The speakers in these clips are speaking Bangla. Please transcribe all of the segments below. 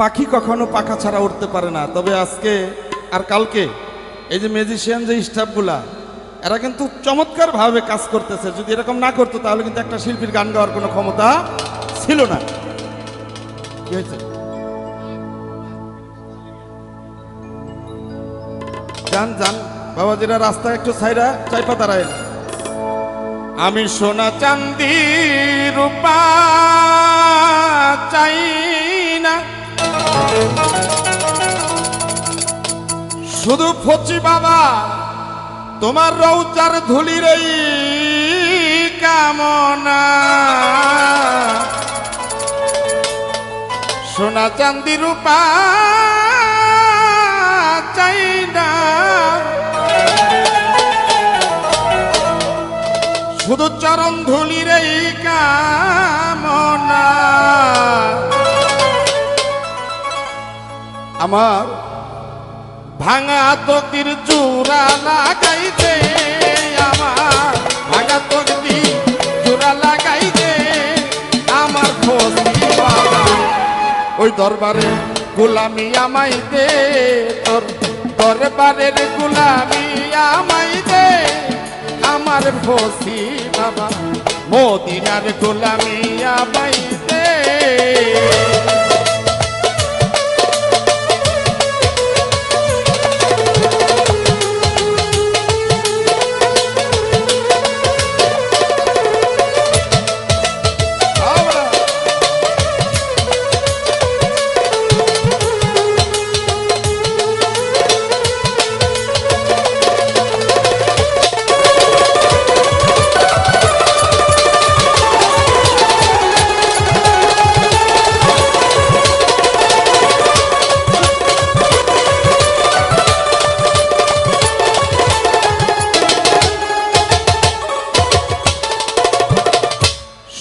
পাখি কখনো পাখা ছাড়া উঠতে পারে না, তবে আজকে আর কালকে এই যে ম্যাজিশিয়ান যে স্টাফগুলা, এরা কিন্তু চমৎকার ভাবে কাজ করতেছে। যদি এরকম না করতো, তাহলে কিন্তু একটা শিল্পীর গান গাওয়ার কোনো ক্ষমতা ছিল না। কি হয়েছে? যান যান। বাবাজিরা রাস্তা একটু ছাইরা চাইপা দাঁড়ায়। আমি সোনা চান্দি রূপা চাই না। শুধু ফচি বাবা, তোমার রৌচার ধুলির এই কামনা। সোনা চান্দি রূপা শুধু চরণ ধুলির এই কামনা। আমার ভাঙা তকির জোড়া লাগাইতে, আমার ভাঙা তকির জোড়া লাগাইতে, আমার ওই দরবারে গোলামি আমাই দে তোর দরবারের গোলামি আমাই দে আমার ফসি বাবা মদিনার গোলামিয়া আমাই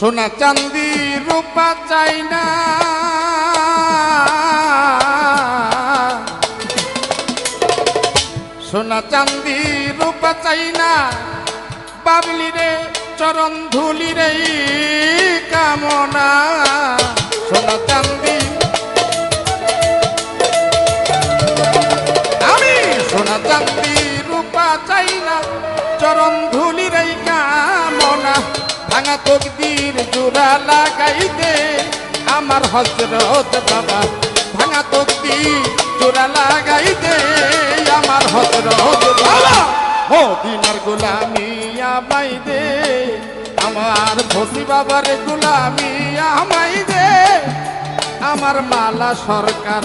সোনা চান্দি, রূপা চাই না। সোনা চান্দি, রূপা চাই না। বাবলি রে, চরণ ধুলি রে কামনা। সোনা চান্দি। আমি সোনা চান্দি, রূপা চাই না। চরণ ধুলি রে কামনা। ভাঙা তকদির জোড়া লাগাইতে আমার হজরত বাবা ভাঙা তকদির জোড়া লাগাইতে আমার হজরত বাবা। মদিনার গোলামি আমাই দে, আমার ফসি বাবার গোলামি আমাই দে। আমার মালা সরকার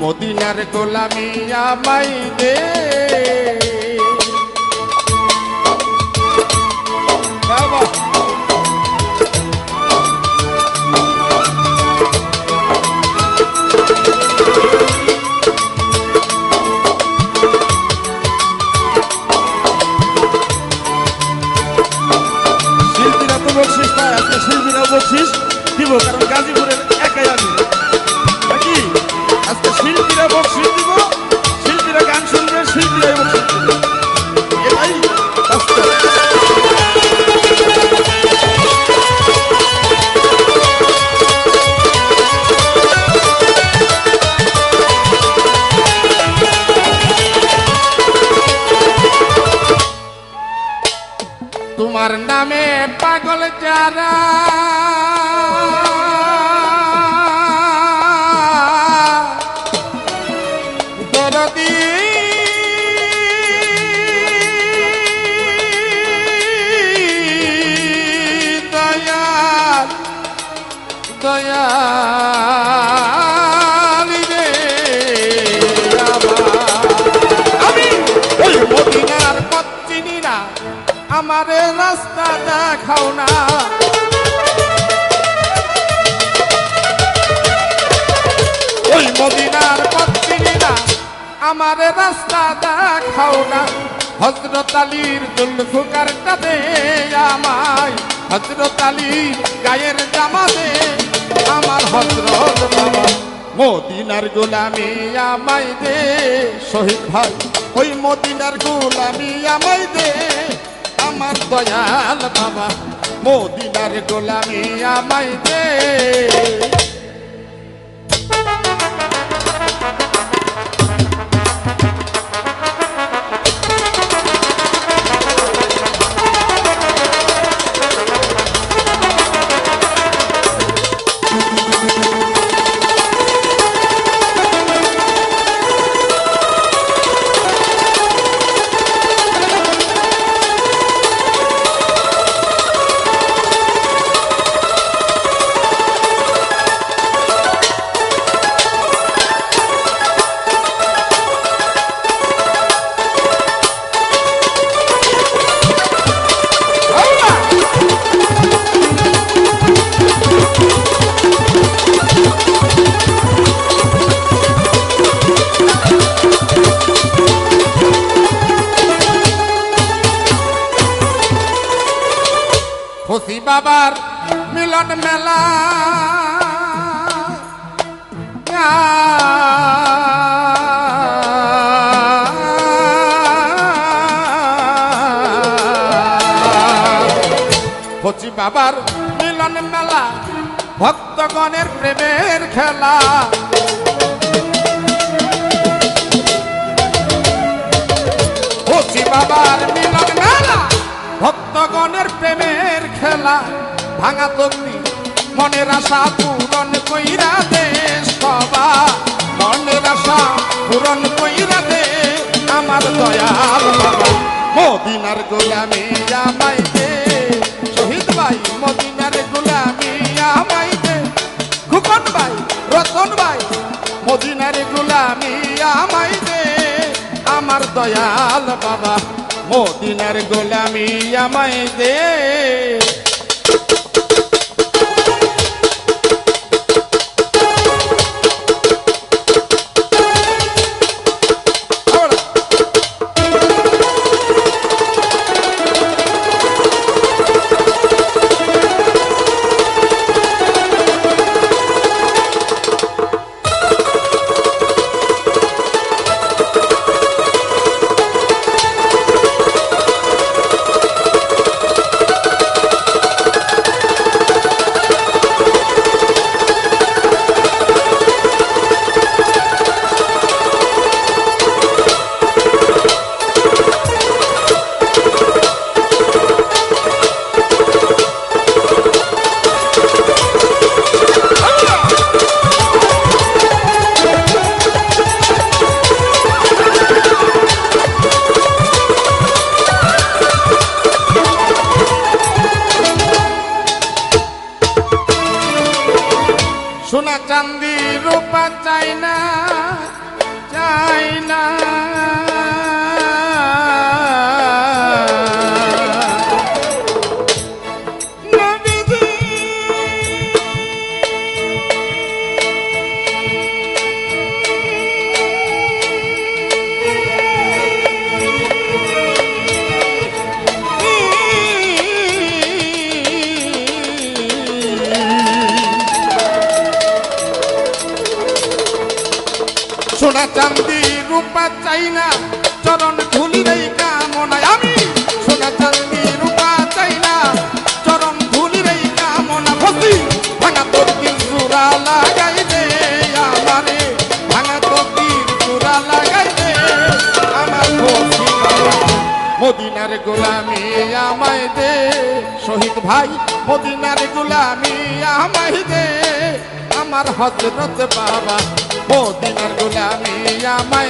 মদিনার গোলামি আমাই দে। বাবা। Francisco, divulgaram o caso দেখাও না। ওই মদিনার পথ চিনি না, আমারে রাস্তা দেখাও না। হজরত আলীর জুলফুকার দে আমায়। হজরত গায়ের জামা দে আমার হজরত বাবা। মদিনার গোলামি আমায় দে, শহীদ ভাই। ওই মদিনার গোলামি আমায় দে। আমার দয়াল বাবা মোদিনার গোলামি আমায় দে। খুশি বাবার মিলন মেলা। কচি বাবার মিলন মেলা, ভক্তগণের প্রেমের খেলা। কচি বাবার মিলন মেলা ভক্তগণের প্রেমের খেলা, ভাঙা তন্নি মনের আশা পূরণ কইরা দে সবা। মনের আশা পূরণ কইরা দে আমার দয়াল বাবা। মদিনার গোলামি আমাই দে শহীদ ভাই মদিনার গোলামি আমাই দে খুকন ভাই, রতন ভাই মদিনার গোলামি আমাই দে আমার দয়াল বাবা। মদিনার গোলামি আমায় দে। চান্দি রূপা চাই না, চরণ ধুলি রেই কামনায়। আমি সোনা চান্দি রূপা চাই না, চরণ ধুলি রেই কামনা ফসি ভাঙা দিল সুরা লাগাই দে আমারে, ভাঙা দিল সুরা লাগাই দে আমার ফসি মদিনার গোলামি আমায় দে, শহীদ ভাই, মদিনার গোলামি আমায় দে। আমার হজরত বাবা jamais.